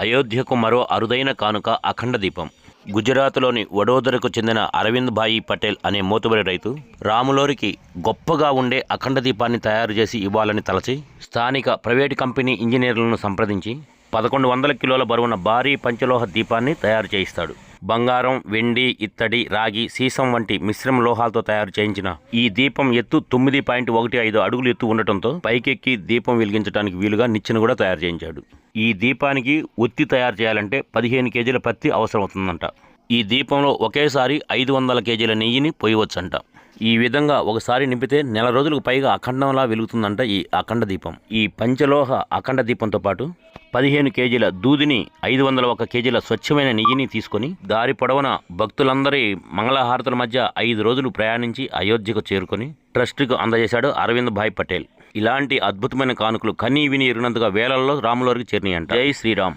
అయోధ్యకు మరో అరుదైన కానుక అఖండ దీపం. గుజరాత్లోని వడోదరకు చెందిన అరవింద్ భాయి పటేల్ అనే మోతుబరి రైతు రాములోరికి గొప్పగా ఉండే అఖండ దీపాన్ని తయారు చేసి ఇవ్వాలని తలచి స్థానిక ప్రైవేటు కంపెనీ ఇంజనీర్లను సంప్రదించి పదకొండు వందల కిలోల బరువున భారీ పంచలోహ దీపాన్ని తయారు చేయిస్తాడు. బంగారం వెండి ఇత్తడి రాగి సీసం వంటి మిశ్రమ లోహాలతో తయారు చేయించిన ఈ దీపం ఎత్తు తొమ్మిది పాయింట్ ఒకటి ఐదు అడుగులు ఎత్తు ఉండటంతో పైకెక్కి దీపం వెలిగించడానికి వీలుగా నిచ్చెన కూడా తయారు చేయించాడు. ఈ దీపానికి ఒత్తి తయారు చేయాలంటే పదిహేను కేజీల పత్తి అవసరం అవుతుందంట ఈ దీపంలో ఒకేసారి ఐదు వందల కేజీల నెయ్యిని పోయవచ్చంట. ఈ విధంగా ఒకసారి నింపితే నెల రోజులకు పైగా అఖండంలా వెలుగుతుందంట ఈ అఖండ దీపం. ఈ పంచలోహ అఖండ దీపంతో పాటు పదిహేను కేజీల దూదిని ఐదు వందల ఒక కేజీల స్వచ్ఛమైన నెయ్యిని తీసుకొని దారి పొడవున భక్తులందరి మంగళహారతుల మధ్య ఐదు రోజులు ప్రయాణించి అయోధ్యకు చేరుకొని ట్రస్ట్కు అందజేశాడు అరవింద్ భాయ్ పటేల్. ఇలాంటి అద్భుతమైన కానుకలు కనీ విని ఎరిగినంతగా వేలల్లో రాములవారికి చేరినాయంట. జై శ్రీరామ్.